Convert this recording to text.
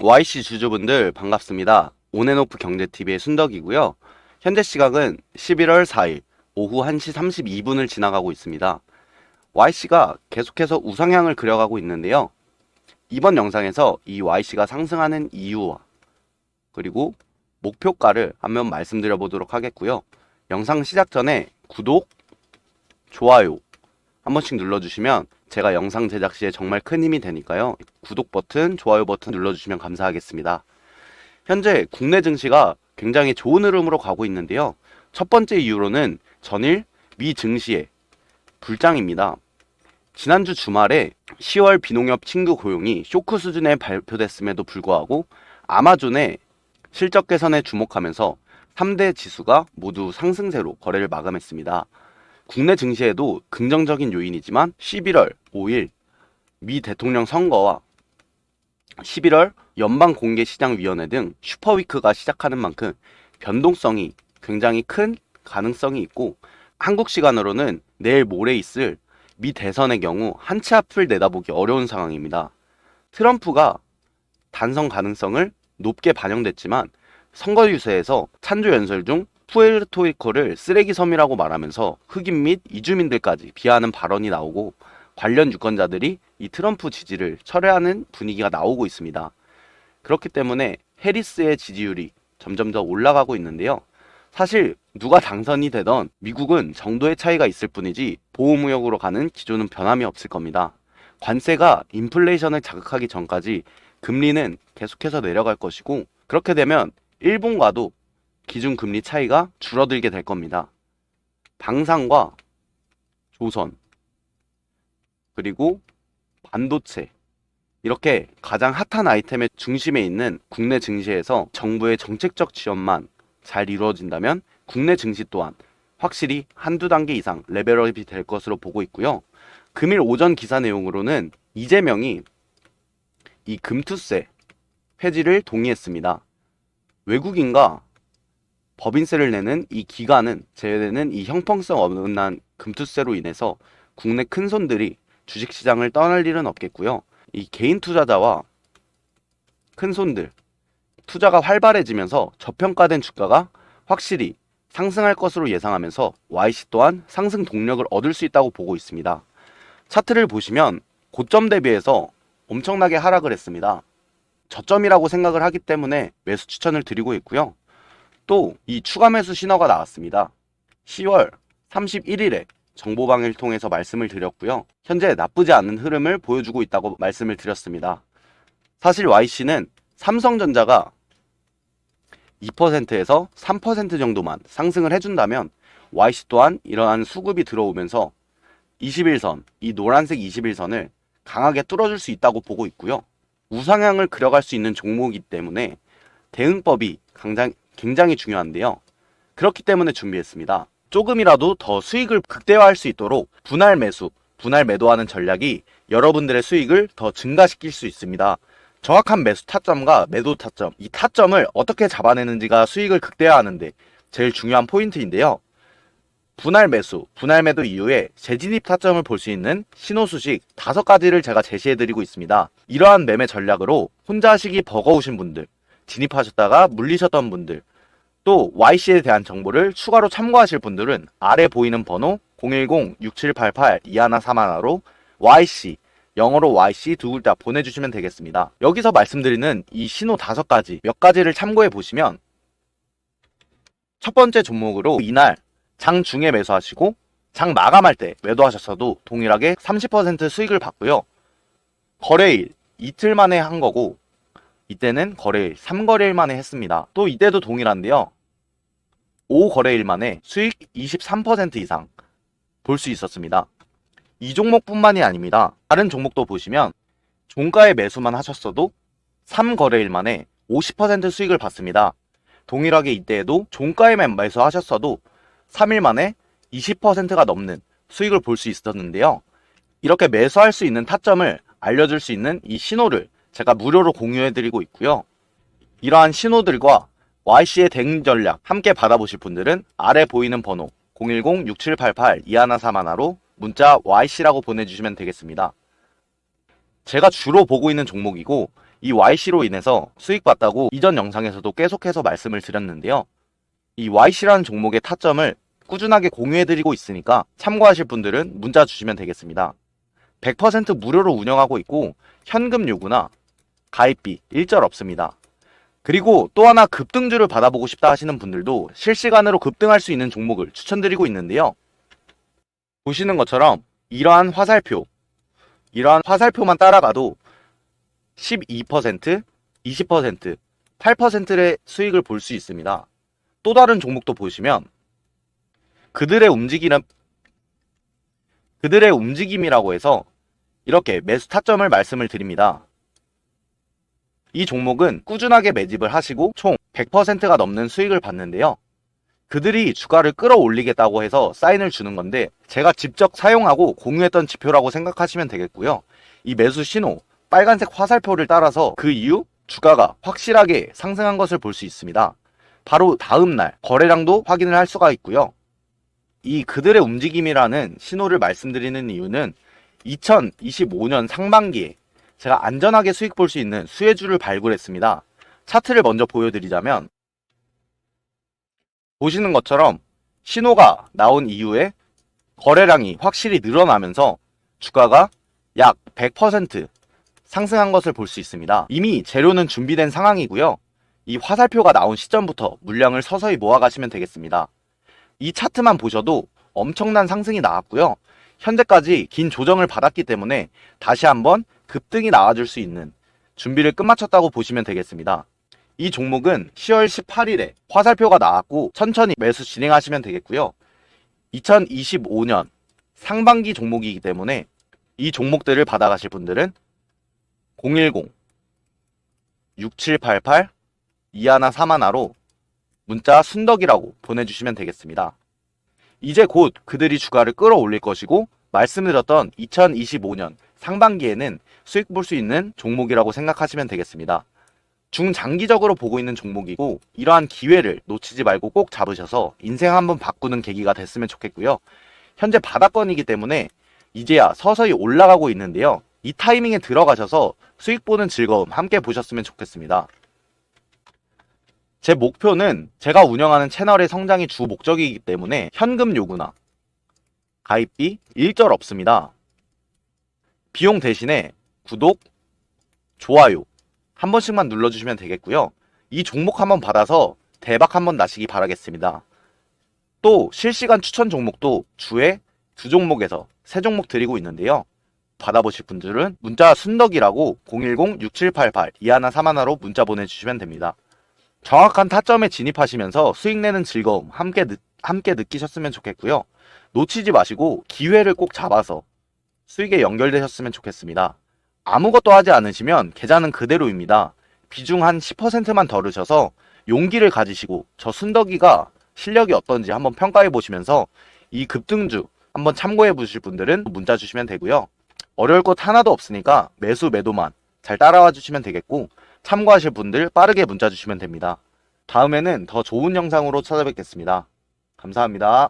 YC 주주분들 반갑습니다. 온앤오프 경제TV의 순덕이고요. 현재 시각은 11월 4일 오후 1시 32분을 지나가고 있습니다. YC가 계속해서 우상향을 그려가고 있는데요. 이번 영상에서 이 YC가 상승하는 이유와 그리고 목표가를 한번 말씀드려 보도록 하겠고요. 영상 시작 전에 구독, 좋아요 한 번씩 눌러주시면 제가 영상 제작 시에 정말 큰 힘이 되니까요. 구독 버튼, 좋아요 버튼 눌러주시면 감사하겠습니다. 현재 국내 증시가 굉장히 좋은 흐름으로 가고 있는데요. 첫 번째 이유로는 전일 미 증시의 불장입니다. 지난주 주말에 10월 비농협 친구 고용이 쇼크 수준에 발표됐음에도 불구하고 아마존의 실적 개선에 주목하면서 3대 지수가 모두 상승세로 거래를 마감했습니다. 국내 증시에도 긍정적인 요인이지만 11월 5일 미 대통령 선거와 11월 연방 공개 시장 위원회 등 슈퍼위크가 시작하는 만큼 변동성이 굉장히 큰 가능성이 있고 한국 시간으로는 내일 모레 있을 미 대선의 경우 한치 앞을 내다보기 어려운 상황입니다. 트럼프가 단성 가능성을 높게 반영됐지만 선거 유세에서 찬조 연설 중 푸에르토리코를 쓰레기 섬이라고 말하면서 흑인 및 이주민들까지 비하하는 발언이 나오고 관련 유권자들이 이 트럼프 지지를 철회하는 분위기가 나오고 있습니다. 그렇기 때문에 해리스의 지지율이 점점 더 올라가고 있는데요. 사실 누가 당선이 되던 미국은 정도의 차이가 있을 뿐이지 보호무역으로 가는 기조는 변함이 없을 겁니다. 관세가 인플레이션을 자극하기 전까지 금리는 계속해서 내려갈 것이고 그렇게 되면 일본과도 기준 금리 차이가 줄어들게 될 겁니다. 방산과 조선 그리고 반도체 이렇게 가장 핫한 아이템의 중심에 있는 국내 증시에서 정부의 정책적 지원만 잘 이루어진다면 국내 증시 또한 확실히 한두 단계 이상 레벨업이 될 것으로 보고 있고요. 금일 오전 기사 내용으로는 이재명이 이 금투세 폐지를 동의했습니다. 외국인과 법인세를 내는 이 기간은 제외되는 이 형평성 어긋난 금투세로 인해서 국내 큰 손들이 주식시장을 떠날 일은 없겠고요. 이 개인 투자자와 큰 손들 투자가 활발해지면서 저평가된 주가가 확실히 상승할 것으로 예상하면서 YC 또한 상승 동력을 얻을 수 있다고 보고 있습니다. 차트를 보시면 고점 대비해서 엄청나게 하락을 했습니다. 저점이라고 생각을 하기 때문에 매수 추천을 드리고 있고요. 또 이 추가 매수 신호가 나왔습니다. 10월 31일에 정보방을 통해서 말씀을 드렸고요. 현재 나쁘지 않은 흐름을 보여주고 있다고 말씀을 드렸습니다. 사실 YC는 삼성전자가 2%에서 3% 정도만 상승을 해준다면 YC 또한 이러한 수급이 들어오면서 21선, 이 노란색 21선을 강하게 뚫어줄 수 있다고 보고 있고요. 우상향을 그려갈 수 있는 종목이기 때문에 대응법이 굉장히, 중요한데요. 그렇기 때문에 준비했습니다. 조금이라도 더 수익을 극대화할 수 있도록 분할 매수, 분할 매도하는 전략이 여러분들의 수익을 더 증가시킬 수 있습니다. 정확한 매수 타점과 매도 타점, 이 타점을 어떻게 잡아내는지가 수익을 극대화하는데 제일 중요한 포인트인데요. 분할 매수, 분할 매도 이후에 재진입 타점을 볼 수 있는 신호 수식 다섯 가지를 제가 제시해 드리고 있습니다. 이러한 매매 전략으로 혼자 하시기 버거우신 분들, 진입하셨다가 물리셨던 분들, 또 YC에 대한 정보를 추가로 참고하실 분들은 아래 보이는 번호 010-6788-2131로 YC, 영어로 YC 두 글자 보내주시면 되겠습니다. 여기서 말씀드리는 이 신호 다섯 가지 몇 가지를 참고해 보시면 첫 번째 종목으로 이날 장 중에 매수하시고 장 마감할 때 매도하셨어도 동일하게 30% 수익을 받고요. 거래일 이틀 만에 한 거고 이때는 거래일 3거래일 만에 했습니다. 또 이때도 동일한데요. 5거래일 만에 수익 23% 이상 볼 수 있었습니다. 이 종목뿐만이 아닙니다. 다른 종목도 보시면 종가에 매수만 하셨어도 3거래일 만에 50% 수익을 받습니다. 동일하게 이때에도 종가에만 매수하셨어도 3일 만에 20%가 넘는 수익을 볼 수 있었는데요. 이렇게 매수할 수 있는 타점을 알려줄 수 있는 이 신호를 제가 무료로 공유해드리고 있고요. 이러한 신호들과 YC의 대응 전략 함께 받아보실 분들은 아래 보이는 번호 010-6788-2131로 문자 YC라고 보내주시면 되겠습니다. 제가 주로 보고 있는 종목이고 이 YC로 인해서 수익 봤다고 이전 영상에서도 계속해서 말씀을 드렸는데요. 이 YC라는 종목의 타점을 꾸준하게 공유해드리고 있으니까 참고하실 분들은 문자 주시면 되겠습니다. 100% 무료로 운영하고 있고 현금 요구나 가입비 일절 없습니다. 그리고 또 하나 급등주를 받아보고 싶다 하시는 분들도 실시간으로 급등할 수 있는 종목을 추천드리고 있는데요. 보시는 것처럼 이러한 화살표, 이러한 화살표만 따라가도 12%, 20%, 8%의 수익을 볼 수 있습니다. 또 다른 종목도 보시면 그들의 움직이는 그들의 움직임이라고 해서 이렇게 매수 타점을 말씀을 드립니다. 이 종목은 꾸준하게 매집을 하시고 총 100%가 넘는 수익을 받는데요. 그들이 주가를 끌어올리겠다고 해서 사인을 주는 건데 제가 직접 사용하고 공유했던 지표라고 생각하시면 되겠고요. 이 매수 신호 빨간색 화살표를 따라서 그 이후 주가가 확실하게 상승한 것을 볼 수 있습니다. 바로 다음 날 거래량도 확인을 할 수가 있고요. 이 그들의 움직임이라는 신호를 말씀드리는 이유는 2025년 상반기에 제가 안전하게 수익 볼 수 있는 수혜주를 발굴했습니다. 차트를 먼저 보여드리자면 보시는 것처럼 신호가 나온 이후에 거래량이 확실히 늘어나면서 주가가 약 100% 상승한 것을 볼 수 있습니다. 이미 재료는 준비된 상황이고요. 이 화살표가 나온 시점부터 물량을 서서히 모아가시면 되겠습니다. 이 차트만 보셔도 엄청난 상승이 나왔고요. 현재까지 긴 조정을 받았기 때문에 다시 한번 급등이 나와줄 수 있는 준비를 끝마쳤다고 보시면 되겠습니다. 이 종목은 10월 18일에 화살표가 나왔고 천천히 매수 진행하시면 되겠고요. 2025년 상반기 종목이기 때문에 이 종목들을 받아가실 분들은 010 6788 21 31로 문자 순덕이라고 보내주시면 되겠습니다. 이제 곧 그들이 주가를 끌어올릴 것이고 말씀드렸던 2025년 상반기에는 수익 볼 수 있는 종목이라고 생각하시면 되겠습니다. 중장기적으로 보고 있는 종목이고 이러한 기회를 놓치지 말고 꼭 잡으셔서 인생 한번 바꾸는 계기가 됐으면 좋겠고요. 현재 바닥권이기 때문에 이제야 서서히 올라가고 있는데요. 이 타이밍에 들어가셔서 수익 보는 즐거움 함께 보셨으면 좋겠습니다. 제 목표는 제가 운영하는 채널의 성장이 주 목적이기 때문에 현금 요구나 가입비 일절 없습니다. 비용 대신에 구독, 좋아요 한 번씩만 눌러주시면 되겠고요. 이 종목 한번 받아서 대박 한번 나시기 바라겠습니다. 또 실시간 추천 종목도 주에 두 종목에서 세 종목 드리고 있는데요. 받아보실 분들은 문자 순덕이라고 010-6788-2131로 문자 보내주시면 됩니다. 정확한 타점에 진입하시면서 수익 내는 즐거움 함께, 느, 함께 느끼셨으면 좋겠고요. 놓치지 마시고 기회를 꼭 잡아서 수익에 연결되셨으면 좋겠습니다. 아무것도 하지 않으시면 계좌는 그대로입니다. 비중 한 10%만 덜으셔서 용기를 가지시고 저 순덕이가 실력이 어떤지 한번 평가해 보시면서 이 급등주 한번 참고해 보실 분들은 문자 주시면 되고요. 어려울 것 하나도 없으니까 매수 매도만 잘 따라와 주시면 되겠고 참고하실 분들 빠르게 문자 주시면 됩니다. 다음에는 더 좋은 영상으로 찾아뵙겠습니다. 감사합니다.